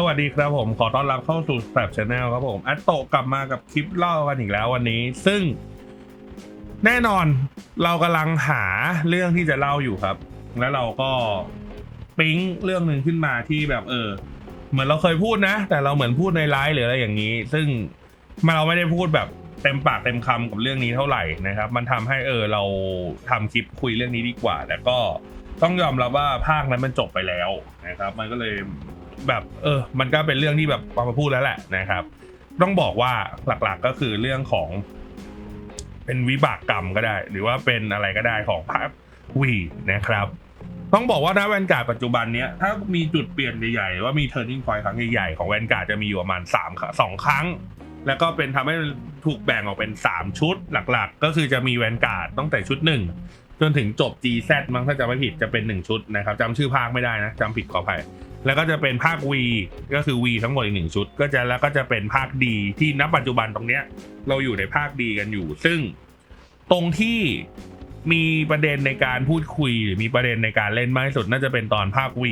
สวัสดีครับผมขอต้อนรับเข้าสู่แ a บชาแนลครับผมแอตโตกลับมากับคลิปเล่ากันอีกแล้ววันนี้ ซึ่ง แน่นอนเรากำลังหาเรื่องที่จะเล่าอยู่ครับ แล้วเราก็ปิ๊งเรื่องหนึ่งขึ้นมาที่แบบเออ เหมือนเราเคยพูดนะ แต่เราเหมือนพูดในไลฟ์หรืออะไรอย่างนี้ ซึ่งมันเราไม่ได้พูดแบบเต็มปากเต็มคำกับเรื่องนี้เท่าไหร่นะครับ มันทำให้เออเราทำคลิปคุยเรื่องนี้ดีกว่า แล้วก็ ต้องยอมรับว่าภาคนั้นมันจบไปแล้วนะครับ มันก็เลยแบบเออ มันก็เป็นเรื่องที่แบบมาพูดแล้วแหละนะครับ ต้องบอกว่าหลักๆก็คือเรื่องของ เป็นวิบากกรรมก็ได้ หรือว่าเป็นอะไรก็ได้ของภาควีนะครับ ต้องบอกว่าณแวนการ์ดปัจจุบันเนี้ยถ้ามีจุดเปลี่ยนใหญ่ๆว่ามี turning point ครั้งใหญ่ๆของแวนการ์ดจะมีอยู่ประมาณ3ครั้งสองครั้ง แล้วก็เป็นทำให้ถูกแบ่งออกเป็น 3 ชุดหลักๆ ก็คือจะมีแวนการ์ดตั้งแต่ชุด1 จนถึงจบ GZ มั้งถ้าจำไม่ผิดจะเป็น 1 ชุดนะครับจำชื่อภาคไม่ได้นะจำผิดขออภัยแล้วก็จะเป็นภาค V ก็คือ V ทั้งหมดอีกหนึ่งชุด ก็จะแล้วก็จะเป็นภาคดีที่ณปัจจุบันตรงเนี้ย เราอยู่ในภาคดีกันอยู่ ซึ่งตรงที่มีประเด็นในการพูดคุยหรือมีประเด็นในการเล่นมากที่สุดน่าจะเป็นตอนภาค V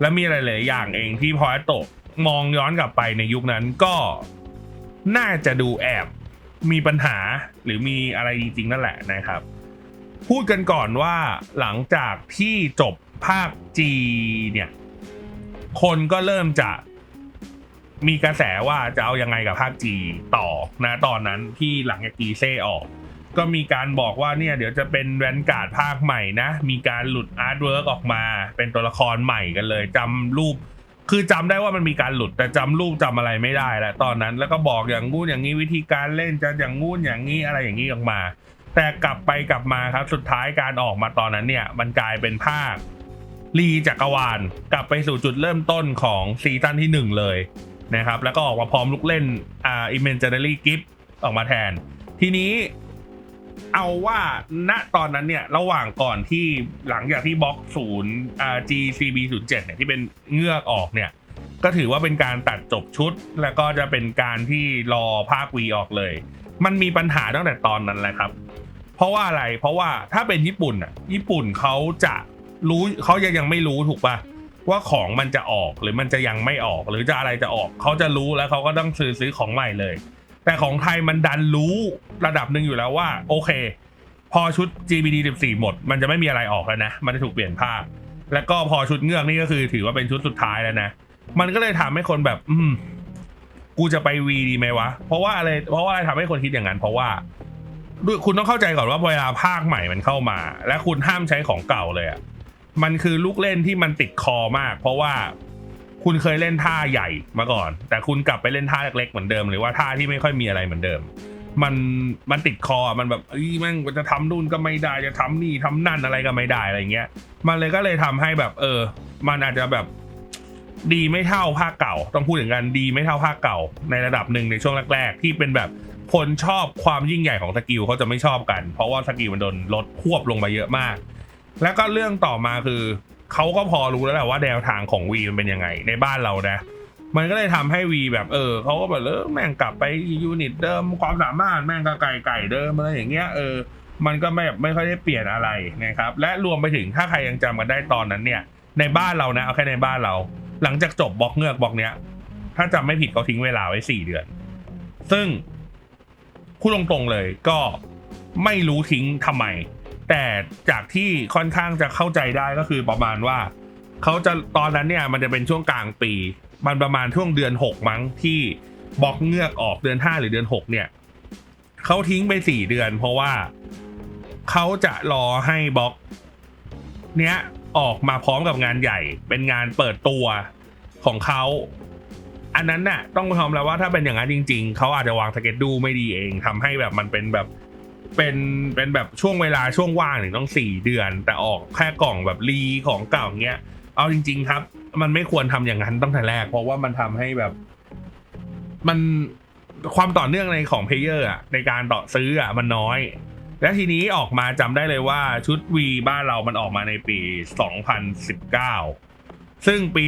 และมีหลายๆอย่างเองที่พอแอตโตะมองย้อนกลับไปในยุคนั้นก็น่าจะดูแอบมีปัญหาหรือมีอะไรจริงๆนั่นแหละนะครับ พูดกันก่อนว่าหลังจากที่จบภาค G เนี่ย คนก็เริ่มจะมีกระแสว่าจะเอายังไงกับภาค G ต่อนะตอนนั้นที่หลังจาก G เซ่ออก ก็มีการบอกว่าเนี่ยเดี๋ยวจะเป็นแวนการ์ดภาคใหม่นะ มีการหลุดอาร์ตเวิร์กออกมา เป็นตัวละครใหม่กันเลยจำรูป คือจำได้ว่ามันมีการหลุดแต่จำรูปจำอะไรไม่ได้แล้วตอนนั้นแล้วก็บอกอย่างงู้นอย่างนี้วิธีการเล่นจะอย่างงู้นอย่างนี้อะไรอย่างนี้ออกมา แต่กลับไปกลับมาครับสุดท้ายการออกมาตอนนั้นเนี่ยมันกลายเป็นภาครีจักรวาลกลับไปสู่จุดเริ่มต้นของซีซั่นที่ 1 เลยนะครับแล้วก็ออกมาพร้อมลูกเล่นอ่า Imaginary Gift ออกมาแทน ทีนี้เอาว่าณตอนนั้นเนี่ยระหว่างก่อนที่หลังจากที่บล็อกศูนย์อ่า GCB 0 7เนี่ยที่เป็นเงือกออกเนี่ยก็ถือว่าเป็นการตัดจบชุด แล้วก็จะเป็นการที่รอภาควีออกเลย มันมีปัญหาตั้งแต่ตอนนั้นแหละครับ เพราะว่าอะไรเพราะว่าถ้าเป็นญี่ปุ่นอะญี่ปุ่นเขาจะรู้เขายังยังไม่รู้ถูกปะว่าของมันจะออกหรือมันจะยังไม่ออก หรือจะอะไรจะออกเขาจะรู้แล้วเขาก็ต้องซื้อซื้อของใหม่เลย แต่ของไทยมันดันรู้ระดับหนึ่งอยู่แล้วว่า โอเค พอชุด GBD 14 หมด มันจะไม่มีอะไรออกแล้วนะ มันจะถูกเปลี่ยนภาคแล้วก็พอชุดเงือกนี่ก็คือถือว่าเป็นชุดสุดท้ายแล้วนะ มันก็เลยทำให้คนแบบ อืม กูจะไปวีดีไหมวะ เพราะว่าอะไร เพราะว่าอะไรทำให้คนคิดอย่างนั้น เพราะว่า ด้วยคุณต้องเข้าใจก่อนว่าเวลาภาคใหม่มันเข้ามา และคุณห้ามใช้ของเก่าเลยอะ่ะมันคือลูกเล่นที่มันติดคอมาก เพราะว่าคุณเคยเล่นท่าใหญ่มาก่อน แต่คุณกลับไปเล่นท่าเล็กๆเหมือนเดิม หรือว่าท่าที่ไม่ค่อยมีอะไรเหมือนเดิม มันมันติดคอมันแบบเอ้ยแม่งจะทำนู่นก็ไม่ได้จะทำนี่ทำนั่นอะไรก็ไม่ได้อะไรเงี้ย มันเลยก็เลยทำให้แบบ เออ มันอาจจะแบบดีไม่เท่าภาคเก่า ต้องพูดถึงกันดีไม่เท่าภาคเก่าในระดับหนึ่งในช่วงแรกๆ ที่เป็นแบบ คนชอบความยิ่งใหญ่ของสกิลเขาจะไม่ชอบกัน เพราะว่าสกิลมันโดนลดควบลงไปเยอะมาก แล้วก็เรื่องต่อมาคือเขาก็พอรู้แล้วแหละว่าแนวทางของวีมันเป็นยังไงในบ้านเรานะมันก็เลยทำให้วีแบบเออเขาก็แบบเออแม่งกลับไปยูนิตเดิมความสามารถแม่งก็ไก่ไก่เดิมอะไรอย่างเงี้ยเออมันก็ไม่ไม่ค่อยได้เปลี่ยนอะไรนะครับ และรวมไปถึงถ้าใครยังจำกันได้ตอนนั้นเนี่ย ในบ้านเรานะเอาแค่ในบ้านเรา หลังจากจบบล็อกเงือกบล็อกเนี้ย ถ้าจำไม่ผิดเขาทิ้งเวลาไว้สี่เดือน ซึ่ง พูดตรงๆเลยก็ไม่รู้ทิ้งทำไม แต่จากที่ค่อนข้างจะเข้าใจได้ก็คือประมาณว่าเขาจะตอนนั้นเนี่ยมันจะเป็นช่วงกลางปี มันประมาณช่วงเดือนหกมั้งที่บล็อกเงือกออกเดือนห้าหรือเดือนหกเนี่ยเขาทิ้งไปสี่เดือน เพราะว่าเขาจะรอให้บล็อก เนี้ยออกมาพร้อมกับงานใหญ่ เป็นงานเปิดตัวของเขา อันนั้นน่ะต้องยอมรับว่าถ้าเป็นอย่างนั้นจริง ๆเขาอาจจะวางสเก็ตดูไม่ดีเองทำให้แบบมันเป็นแบบเป็นเป็นแบบช่วงเวลาช่วงว่างถึงต้องสี่เดือน แต่ออกแค่กล่องแบบรีของเก่าเงี้ยเอาจริง ๆ ครับ มันไม่ควรทำอย่างนั้นตั้งแต่แรก เพราะว่ามันทำให้แบบ มันความต่อเนื่องในของเพลเยอร์อะในการต่อซื้ออะมันน้อย และทีนี้ออกมาจำได้เลยว่าชุด V บ้านเรามันออกมาในปี 2019 ซึ่งปี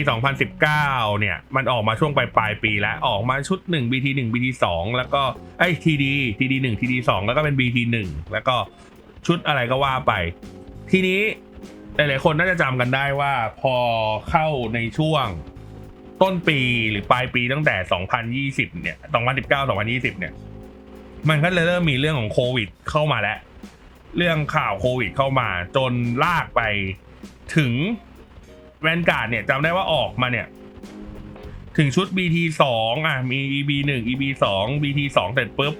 2019 เนี่ย มันออกมาช่วงปลายปลายปีแล้วออกมาชุด 1 BT 1 BT 2แล้วก็ไอ้ TD TD 1 TD 2แล้วก็เป็น BT 1แล้วก็ชุดอะไรก็ว่าไป ทีนี้หลายๆคนน่าจะจำกันได้ว่าพอเข้าในช่วงต้นปีหรือปลายปีตั้งแต่ 2020 เนี่ย 2019 2020 เนี่ย มันก็เลยเริ่มมีเรื่องของโควิดเข้ามาแล้ว เรื่องข่าวโควิดเข้ามาจนลากไปถึง แวนการ์ดเนี่ยจำได้ว่าออกมาเนี่ย ถึงชุด BT สองอะมี EB หนึ่ง EB สอง BT สองเสร็จปุ๊บ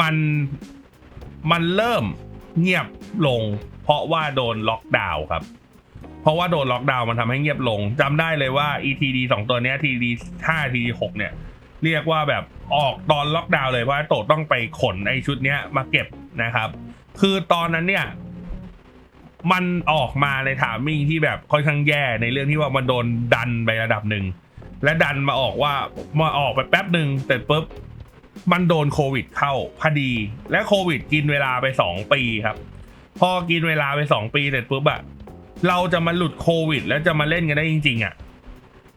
มันมันเริ่มเงียบลง เพราะว่าโดนล็อกดาวน์ครับ เพราะว่าโดนล็อกดาวน์มันทำให้เงียบลงจำได้เลยว่า ETD สองตัวเนี้ย TD ห้า TD หกเนี่ยเรียกว่าแบบออกตอนล็อกดาวน์เลยเพราะว่าโตต้องไปขนไอชุดเนี้ยมาเก็บนะครับ คือตอนนั้นเนี่ย มันออกมาในถามมิ่งที่แบบค่อนข้างแย่ในเรื่องที่ว่ามันโดนดันไประดับหนึ่ง และดันมาออกว่ามาออกไปแป๊บหนึ่งเสร็จปุ๊บมันโดนโควิดเข้าพอดี และโควิดกินเวลาไปสองปีครับ พอกินเวลาไปสองปีเสร็จปุ๊บอะเราจะมาหลุดโควิด แล้วจะมาเล่นกันได้จริงๆอะ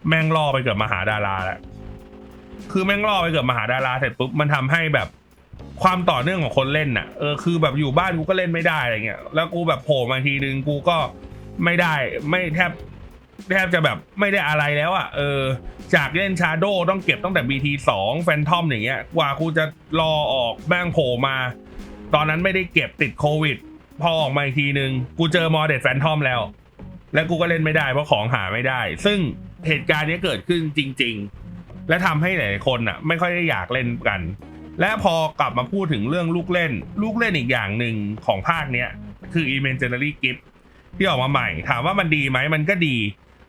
แม่งล่อไปเกือบมหาดาราแล้วคือแม่งล่อไปเกือบมหาดาราเสร็จปุ๊บมันทำให้แบบ ความต่อเนื่องของคนเล่นน่ะเออคือแบบอยู่บ้านกูก็เล่นไม่ได้อะไรเงี้ยแล้วกูแบบโผล่มาทีนึงกูก็ไม่ได้ไม่แทบแทบจะแบบไม่ได้อะไรแล้วอะเออจากเล่นชาโดต้องเก็บตั้งแต่ BT 2แฟนทอมอย่างเงี้ยกว่ากูจะรอออกแบ้งโผล่มา ตอนนั้นไม่ได้เก็บติดโควิด พอออกมาอีกทีนึง กูเจอมอเดดแฟนทอมแล้ว แล้วกูก็เล่นไม่ได้เพราะของหาไม่ได้ ซึ่งเหตุการณ์นี้เกิดขึ้นจริง ๆ และทำให้หลายคนอะ ไม่ค่อยได้อยากเล่นกัน และพอกลับมาพูดถึงเรื่องลูกเล่น ลูกเล่นอีกอย่างหนึ่งของภาคเนี้ยคือ Imaginary Gift ที่ออกมาใหม่ ถามว่ามันดีไหมมันก็ดี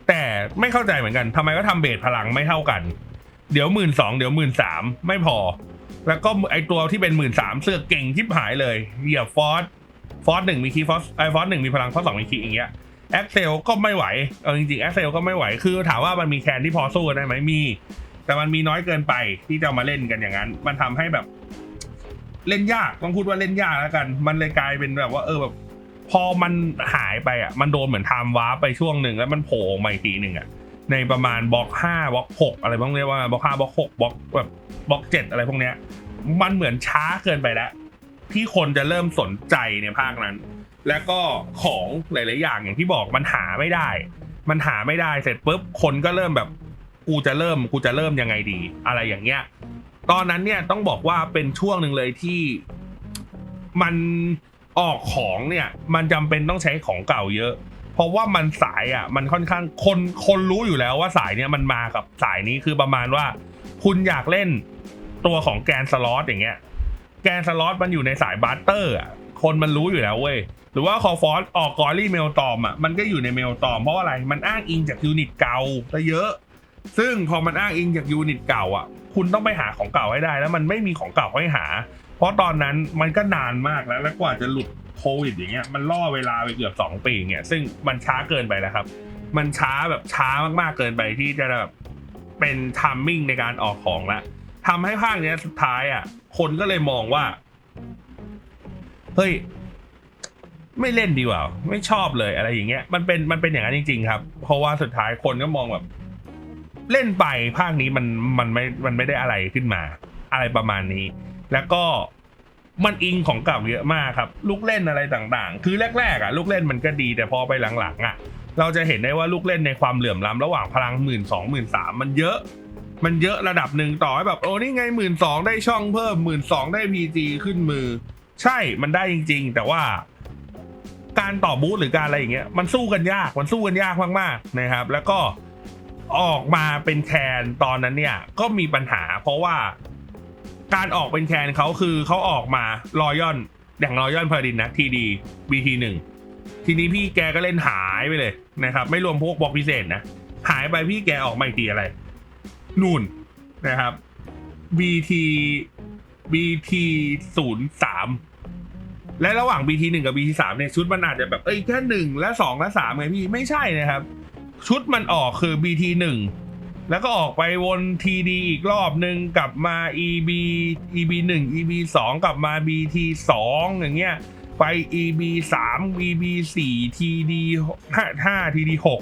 แต่ไม่เข้าใจเหมือนกันทำไมก็ทำเบสพลังไม่เท่ากัน เดี๋ยวหมื่นสองเดี๋ยวหมื่นสามไม่พอ แล้วก็ไอตัวที่เป็นหมื่นสามเสือกเก่งทิบหายเลยเหยียบฟอสฟอสหนึ่งมีคีย์ฟอสไอฟอสหนึ่งมีพลังฟอสสองมีคีย์อย่างเงี้ยแอคเซลก็ไม่ไหว เอาจริงๆแอคเซลก็ไม่ไหว คือถามว่ามันมีแคนที่พอสู้ได้ไหมมี แต่มันมีน้อยเกินไปที่จะมาเล่นกันอย่างนั้น มันทำให้แบบ เล่นยากต้องพูดว่าเล่นยากแล้วกัน มันเลยกลายเป็นแบบว่า เออแบบ พอมันหายไปอะ มันโดนเหมือนไทม์วาร์ปไปช่วงหนึ่งแล้วมันโผล่มาอีกทีหนึ่งอะในประมาณบล็อกห้าบล็อกหกอะไรพวกเรียกว่าบล็อกห้าบล็อกหกบล็อกแบบบล็อกเจ็ดอะไรพวกเนี้ย มันเหมือนช้าเกินไปแล้ว ที่คนจะเริ่มสนใจในภาคนั้น แล้วก็ของหลาย ๆ อย่างอย่างที่บอกมันหาไม่ได้ มันหาไม่ได้เสร็จปุ๊บคนก็เริ่มแบบ กูจะเริ่มกูจะเริ่มยังไงดี อะไรอย่างเงี้ย ตอนนั้นเนี่ยต้องบอกว่าเป็นช่วงหนึ่งเลยที่มันออกของเนี่ย มันจำเป็นต้องใช้ของเก่าเยอะ เพราะว่ามันสายอะ มันค่อนข้างคนคนรู้อยู่แล้วว่าสายเนี่ยมันมากับสายนี้คือประมาณว่า คุณอยากเล่นตัวของแกนสล็อตอย่างเงี้ย แกนสล็อตมันอยู่ในสายบัตเตอร์อะคนมันรู้อยู่แล้วเว้ยหรือว่าคอฟอสออกกอรี่เมลตอมอะมันก็อยู่ในเมลตอมเพราะว่าอะไรมันอ้างอิงจากยูนิตเก่าซะเยอะ ซึ่งพอมันอ้างอิงจากยูนิตเก่าอะ คุณต้องไปหาของเก่าให้ได้ แล้วมันไม่มีของเก่าให้หา เพราะตอนนั้นมันก็นานมากแล้ว แล้วกว่าจะหลุดโควิดอย่างเงี้ย มันล่อเวลาไปเกือบสองปีอย่างเงี้ย ซึ่งมันช้าเกินไปแล้วครับ มันช้าแบบช้ามากๆเกินไปที่จะแบบเป็นทัมมิ่งในการออกของละทำให้ภาคเนี้ยสุดท้ายอะ คนก็เลยมองว่า เฮ้ย ไม่เล่นดีกว่า ไม่ชอบเลยอะไรอย่างเงี้ย มันเป็นมันเป็นอย่างนั้นจริง ๆ ครับ เพราะว่าสุดท้ายคนก็มองแบบ เล่นไปภาคนี้มันมันไม่มันไม่ได้อะไรขึ้นมา อะไรประมาณนี้ แล้วก็มันอิงของเก่าเยอะมากครับ ลูกเล่นอะไรต่างๆ คือแรกๆอะ ลูกเล่นมันก็ดีแต่พอไปหลังๆอะ เราจะเห็นได้ว่าลูกเล่นในความเหลื่อมล้ำระหว่างพลังหมื่นสองหมื่นสามมันเยอะมันเยอะระดับหนึ่งต่อให้แบบโอ้นี่ไงหมื่นสองได้ช่องเพิ่มหมื่นสองได้พีจีขึ้นมือ ใช่มันได้จริง ๆ แต่ว่า การต่อบูธหรือการอะไรอย่างเงี้ยมันสู้กันยากมันสู้กันยากมากๆนะครับ แล้วก็ ออกมาเป็นแคนตอนนั้นเนี่ยก็มีปัญหา เพราะว่าการออกเป็นแคนเขาคือเขาออกมารอยอนอย่างรอยอนพาดินนะทีดีบีทีหนึ่งทีนี้พี่แกก็เล่นหายไปเลยนะครับ ไม่รวมพวกบล็อกพิเศษนะหายไปพี่แกออกมาอีกทีอะไร นู่นนะครับ BT BT ศูนย์สามและระหว่าง BT หนึ่งกับ BT สามเนี่ยชุดมันอาจจะแบบเอ้ยแค่หนึ่งและสองและสามไงพี่ไม่ใช่นะครับ ชุดมันออกคือ BT หนึ่งแล้วก็ออกไปวน TD อีกรอบหนึ่งกลับมา EB EB หนึ่ง EB สองกลับมา BT สองอย่างเงี้ยไป EB สาม EB สี่ TD ห้าห้า TD หก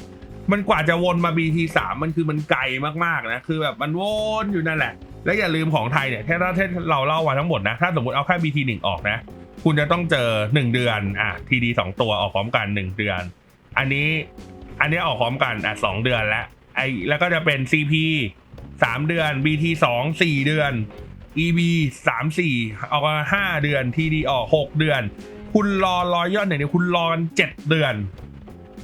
มันกว่าจะวนมา BT สามมันคือมันไกลมากๆนะ คือแบบมันวนอยู่นั่นแหละ และอย่าลืมของไทยเนี่ยถ้าถ้าเราเล่ามาทั้งหมดนะ ถ้าสมมติเอาแค่ BT หนึ่งออกนะ คุณจะต้องเจอ 1 เดือน อะทีดีสองตัวออกพร้อมกัน 1 เดือน อันนี้ อันนี้ออกพร้อมกันอะสองเดือนแล้วไอแล้วก็จะเป็น CP สามเดือน BT สองสี่เดือน EB สามสี่ออกมาห้าเดือน TD ออกหกเดือน คุณรอรอยย่อนเนี่ยคุณรอกันเจ็ดเดือน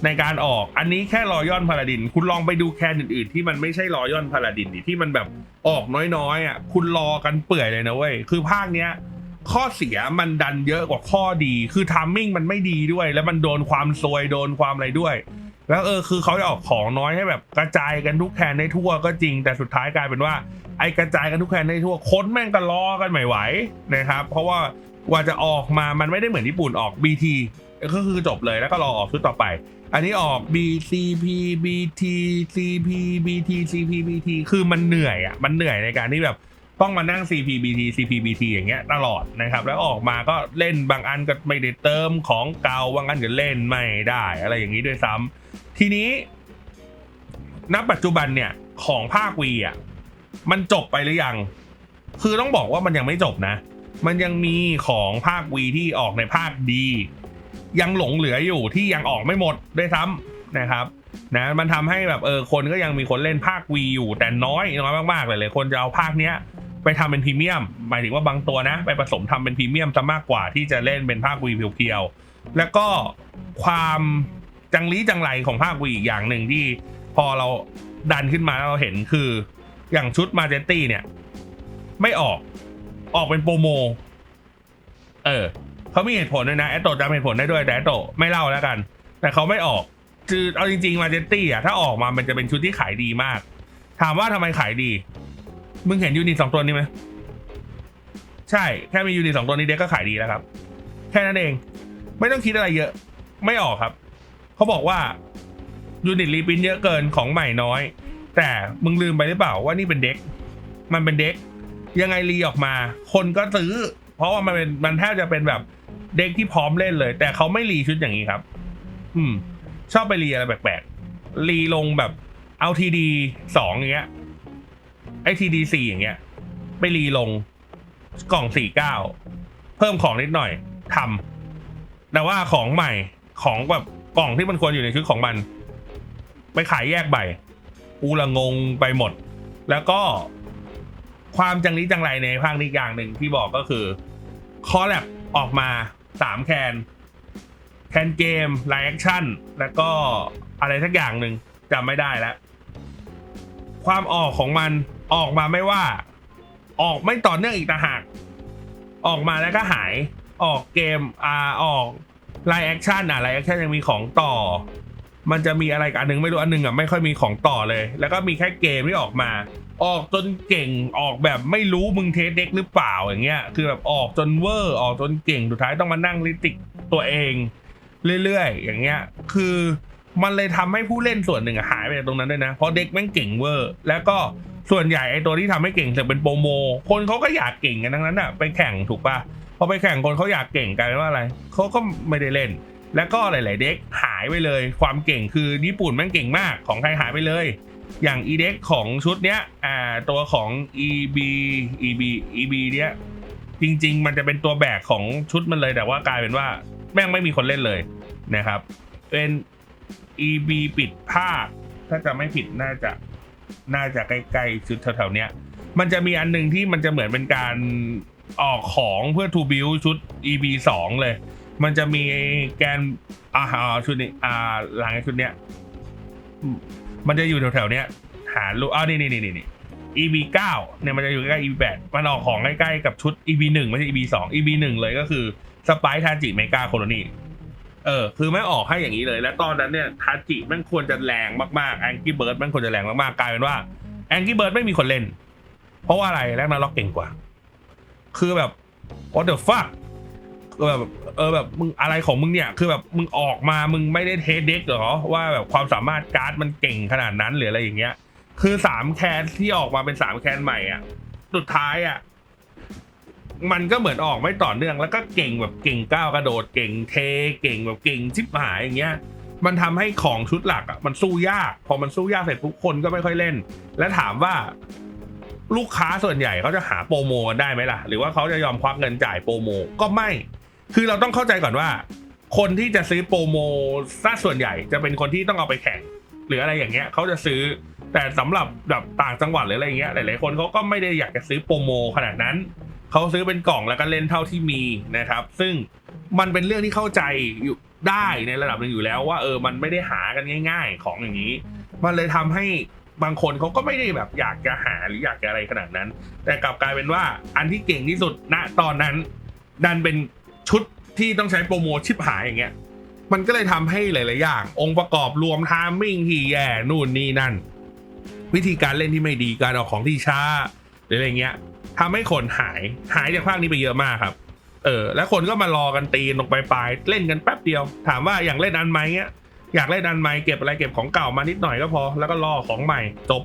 ในการออกอันนี้แค่รอย่อนพาราดิน คุณลองไปดูแคนอื่นๆ ที่มันไม่ใช่รอย่อนพาราดินดิที่มันแบบออกน้อยๆอะคุณรอกันเปื่อยเลยนะเว้ยคือภาคเนี้ยข้อเสียมันดันเยอะกว่าข้อดี คือทัมมิ่งมันไม่ดีด้วย แล้วมันโดนความซวยโดนความอะไรด้วย แล้วเออคือเขาจะออกของน้อยให้แบบกระจายกันทุกแคนได้ทั่วก็จริง แต่สุดท้ายกลายเป็นว่าไอ้กระจายกันทุกแคนได้ทั่วคนแม่งก็รอกันไม่ไหวนะครับ เพราะว่าว่าจะออกมามันไม่ได้เหมือนญี่ปุ่นออก BT ก็คือจบเลยแล้วก็รอออกชุดต่อไป อันนี้ออก BCP BT CP BT CP BT คือมันเหนื่อยอะมันเหนื่อยในการที่แบบ ต้องมานั่ง CP BT CP BT อย่างเงี้ยตลอดนะครับ แล้วออกมาก็เล่นบางอันก็ไม่ได้เติมของเก่าบางอันก็เล่นไม่ได้ อะไรอย่างนี้ด้วยซ้ำทีนี้ณปัจจุบันเนี่ยของภาควีอะมันจบไปหรือยัง คือต้องบอกว่ามันยังไม่จบนะ มันยังมีของภาควีที่ออกในภาคดี ยังหลงเหลืออยู่ที่ยังออกไม่หมดด้วยซ้ำนะครับนะมันทำให้แบบเออคนก็ยังมีคนเล่นภาควีอยู่แต่น้อยน้อยมากๆเลยเลยคนจะเอาภาคเนี้ย ไปทำเป็นพรีเมียม หมายถึงว่าบางตัวนะ ไปผสมทำเป็นพรีเมียมจะมากกว่าที่จะเล่นเป็นภาควีเพียวๆแล้วก็ความจังลีจังไรของภาควีอีกอย่างหนึ่งที่พอเราดันขึ้นมาแล้วเราเห็นคือ อย่างชุดมาเจนตี้เนี่ย ไม่ออกออกเป็นโปรโม เออเขามีเหตุผลด้วยนะแอตโตจำเหตุผลได้ด้วยแต่แอตโตไม่เล่าแล้วกัน แต่เขาไม่ออกคือเอาจริงๆมาเจนตี้อะถ้าออกมามันจะเป็นชุดที่ขายดีมาก ถามว่าทำไมขายดี มึงเห็นยูนิตสองตัวนี้ไหมใช่ แค่มียูนิตสองตัวนี้เด็กก็ขายดีแล้วครับ แค่นั้นเอง ไม่ต้องคิดอะไรเยอะ ไม่ออกครับ เขาบอกว่ายูนิตรีปรินท์เยอะเกินของใหม่น้อย แต่มึงลืมไปหรือเปล่าว่านี่เป็นเด็ก มันเป็นเด็ก ยังไงรีออกมา คนก็ซื้อ เพราะว่ามันเป็นมันแทบจะเป็นแบบเด็กที่พร้อมเล่นเลย แต่เขาไม่รีชุดอย่างนี้ครับ อืม ชอบไปรีอะไรแปลกๆรีลงแบบเอาทีดีสองอย่างเงี้ย ไอทีดีสี่อย่างเงี้ย ไปรีลงกล่องสี่เก้าเพิ่มของนิดหน่อยทำแต่ว่าของใหม่ของแบบกล่องที่มันควรอยู่ในชุดของมัน ไปขายแยกใบกูละงงไปหมด แล้วก็ความจังนี้จังไรในภาคนี้อย่างหนึ่งที่บอกก็คือคอแลบออกมาสามแคนแคนเกมไลแอคชั่น แล้วก็อะไรสักอย่างหนึ่งจำไม่ได้แล้ว ความออกของมัน ออกมาไม่ว่า ออกไม่ต่อเนื่องอีกต่างหาก ออกมาแล้วก็หาย ออกเกมอ่าออกไลแอคชั่นอะไลแอคชั่นยังมีของต่อ มันจะมีอะไรกับอันหนึงไม่รู้อันหนึงอะไม่ค่อยมีของต่อเลย แล้วก็มีแค่เกมที่ออกมา ออกจนเก่งออกแบบไม่รู้มึงเทสเด็กหรือเปล่าอย่างเงี้ย คือแบบออกจนเวอร์ออกจนเก่งสุดท้ายต้องมานั่งลิติกตัวเองเรื่อยๆ อย่างเงี้ย คือมันเลยทำให้ผู้เล่นส่วนหนึ่งอะหายไปจากตรงนั้นด้วยนะ เพราะเด็กแม่งเก่งเวอร์ แล้วก็ ส่วนใหญ่ไอ้ตัวที่ทำให้เก่งจะเป็นโปรโม คนเขาก็อยากเก่งกันทั้งนั้นอะไปแข่งถูกปะพอไปแข่งคนเขาอยากเก่งกลายเป็นว่าอะไรเขาก็ไม่ได้เล่น แล้วก็หลาย ๆ เด็กหายไปเลย ความเก่งคือญี่ปุ่นแม่งเก่งมากของไทยหายไปเลย อย่างอีเด็กของชุดเนี้ยอ่าตัวของ EB EB EB เนี้ยจริง ๆ มันจะเป็นตัวแบกของชุดมันเลยแต่ว่ากลายเป็นว่าแม่งไม่มีคนเล่นเลยนะครับ เป็น EB ปิดภาค ถ้าจะไม่ผิดน่าจะ น่าจะใกล้ๆชุดแถวๆเนี้ย มันจะมีอันหนึ่งที่มันจะเหมือนเป็นการออกของเพื่อ to build ชุด EB 2เลย มันจะมีแกนอ่าชุดนี้อ่าหลังชุดเนี้ยมมันจะอยู่แถวๆเนี้ย หาลูกอ้าวนี่นี่นี่นี่ EB 9เนี่ยมันจะอยู่ใกล้ EB 8มันออกของใกล้ๆกับชุด EB 1ไม่ใช่ EB 2 EB 1เลยก็คือสไปทาจิเมกาโคโลนี เออคือไม่ออกให้อย่างนี้เลย และตอนนั้นเนี่ยทาจิมันควรจะแรงมากๆแองกี้เบิร์ดมันควรจะแรงมากๆกลายเป็นว่าแองกี้เบิร์ดไม่มีคนเล่น เพราะว่าอะไรแรกนาล็อกเก่งกว่า คือแบบ what the fuck คือแบบเออแบบมึงอะไรของมึงเนี่ยคือแบบมึงออกมามึงไม่ได้เทสเด็กเหรอว่าแบบความสามารถการ์ดมันเก่งขนาดนั้นหรืออะไรอย่างเงี้ย คือสามแคนที่ออกมาเป็นสามแคนใหม่อะสุดท้ายอะ มันก็เหมือนออกไม่ต่อเนื่องแล้วก็เก่งแบบเก่งก้าวกระโดดเก่งเทเก่งแบบเก่งชิบหายอย่างเงี้ยมันทำให้ของชุดหลักอะมันสู้ยาก พอมันสู้ยากเสร็จทุกคนก็ไม่ค่อยเล่น และถามว่า ลูกค้าส่วนใหญ่เขาจะหาโปรโมกันได้ไหมล่ะ หรือว่าเขาจะยอมควักเงินจ่ายโปรโมก็ไม่ คือเราต้องเข้าใจก่อนว่า คนที่จะซื้อโปรโมซะส่วนใหญ่จะเป็นคนที่ต้องเอาไปแข่ง หรืออะไรอย่างเงี้ยเขาจะซื้อแต่สำหรับแบบต่างจังหวัดหรืออะไรเงี้ยหลายๆคนเขาก็ไม่ได้อยากจะซื้อโปรโมขนาดนั้น เขาซื้อเป็นกล่องแล้วก็เล่นเท่าที่มีนะครับ ซึ่งมันเป็นเรื่องที่เข้าใจอยู่ได้ในระดับหนึ่งอยู่แล้วว่าเออมันไม่ได้หากันง่าย ๆ ของอย่างนี้ มันเลยทำให้บางคนเขาก็ไม่ได้แบบอยากจะหาหรืออยากจะอะไรขนาดนั้น แต่กลับกลายเป็นว่าอันที่เก่งที่สุดณตอนนั้น ดันเป็นชุดที่ต้องใช้โปรโมชิปหายอย่างเงี้ยมันก็เลยทำให้หลายๆอย่าง องค์ประกอบรวมทามมิ่งที่แย่นู่นนี่นั่น วิธีการเล่นที่ไม่ดีการออกของที่ช้าหรืออะไรเงี้ย ทำให้คนหายหายจากภาคนี้ไปเยอะมากครับ เออ แล้วคนก็มารอกันตีนลงไปปลายเล่นกันแป๊บเดียว ถามว่าอย่างเล่นอันไหมเงี้ยอยากเล่นอันใหม่เก็บอะไรเก็บของเก่ามานิดหน่อยก็พอ แล้วก็รอของใหม่จบ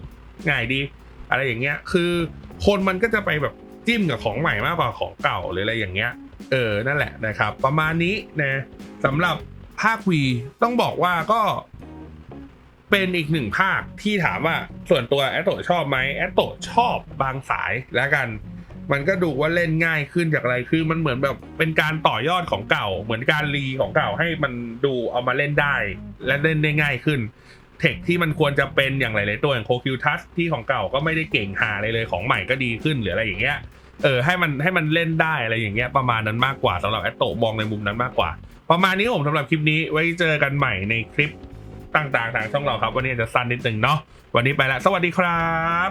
ง่ายดี อะไรอย่างเงี้ย คือคนมันก็จะไปแบบจิ้มกับของใหม่มากกว่าของเก่าหรืออะไรอย่างเงี้ย เออ นั่นแหละนะครับ ประมาณนี้นะสำหรับภาควีต้องบอกว่าก็ เป็นอีกหนึ่งภาคที่ถามว่าส่วนตัวแอตโตชอบไหมแอตโตชอบบางสายแล้วกัน มันก็ดูว่าเล่นง่ายขึ้นจากอะไรคือมันเหมือนแบบเป็นการต่อยอดของเก่า เหมือนการรีของเก่าให้มันดูเอามาเล่นได้ และเล่นได้ง่ายขึ้น เทคที่มันควรจะเป็นอย่างหลายๆตัวอย่างโคคิวทัสที่ของเก่าก็ไม่ได้เก่งหาอะไรเลยของใหม่ก็ดีขึ้นหรืออะไรอย่างเงี้ยเออให้มันให้มันเล่นได้อะไรอย่างเงี้ยประมาณนั้นมากกว่าสำหรับแอตโตมองในมุมนั้นมากกว่า ประมาณนี้ผมสำหรับคลิปนี้ไว้เจอกันใหม่ในคลิป ต่างๆทางช่องเราครับ วันนี้จะสั้นนิดหนึ่งเนาะวันนี้ไปละสวัสดีครับ